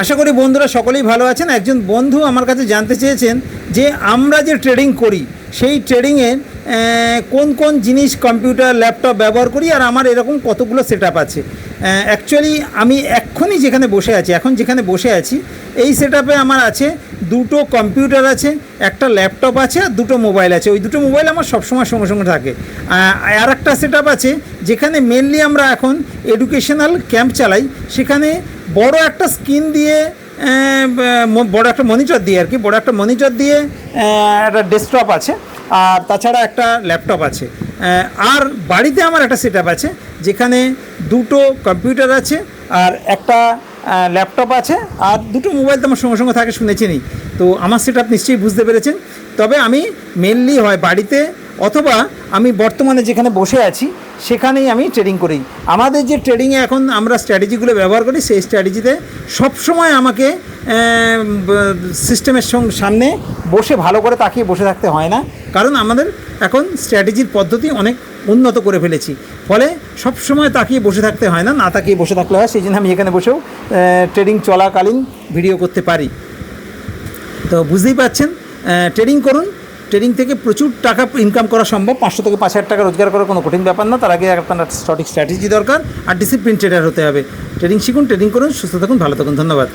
আশা করি বন্ধুরা সকলেই ভালো আছেন। একজন বন্ধু আমার কাছে জানতে চেয়েছেন যে আমরা যে ট্রেডিং করি, সেই ট্রেডিংয়ের কোন কোন জিনিস কম্পিউটার ল্যাপটপ ব্যবহার করি আর আমার এরকম কতগুলো সেট আছে। অ্যাকচুয়ালি আমি এক্ষুনি যেখানে বসে আছি, এখন যেখানে বসে আছি, এই সেট আমার আছে দুটো কম্পিউটার আছে, একটা ল্যাপটপ আছে আর দুটো মোবাইল আছে। ওই দুটো মোবাইল আমার সবসময় সঙ্গে সঙ্গে থাকে। আর একটা সেট আছে, যেখানে মেনলি আমরা এখন এডুকেশনাল ক্যাম্প চালাই। সেখানে বড় একটা স্ক্রিন দিয়ে বড় একটা মনিটর দিয়ে আর কি, বড় একটা মনিটর দিয়ে একটা ডেস্কটপ আছে। আর তাছাড়া একটা ল্যাপটপ আছে। আর বাড়িতে আমার একটা সেট আছে, যেখানে দুটো কম্পিউটার আছে আর একটা ল্যাপটপ আছে আর দুটো মোবাইল তো আমার সঙ্গে সঙ্গে থাকে, শুনেছি শুনেছেনই তো আমার সেট নিশ্চয়ই বুঝতে পেরেছেন। তবে আমি মেনলি হয় বাড়িতে অথবা আমি বর্তমানে যেখানে বসে আছি, সেখানেই আমি ট্রেডিং করি। আমাদের যে ট্রেডিংয়ে এখন আমরা স্ট্র্যাটেজিগুলো ব্যবহার করি, সেই স্ট্র্যাটেজিতে সবসময় আমাকে সিস্টেমের সঙ্গে সামনে বসে ভালো করে তাকিয়ে বসে থাকতে হয় না। কারণ আমাদের এখন স্ট্র্যাটেজির পদ্ধতি অনেক উন্নত করে ফেলেছি। ফলে সবসময় তাকিয়ে বসে থাকতে হয় না না তাকিয়ে বসে থাকলে হয় সেই জন্য আমি এখানে বসেও ট্রেডিং চলাকালীন ভিডিও করতে পারি। তো বুঝতেই পাচ্ছেন ট্রেডিং করুন ট্রেডিং থেকে প্রচুর টাকা ইনকাম করা সম্ভব। পাঁচশো থেকে পাঁচ হাজার টাকা রোজগার করার কোনো কঠিন ব্যাপার না। তার আগে আপনার সঠিক স্ট্র্যাটেজি দরকার। আর ডিসিপ্লিন ট্রেডার হতে হবে। ট্রেডিং শিখুন ট্রেডিং করুন, সুস্থ থাকুন, ভালো থাকুন। ধন্যবাদ।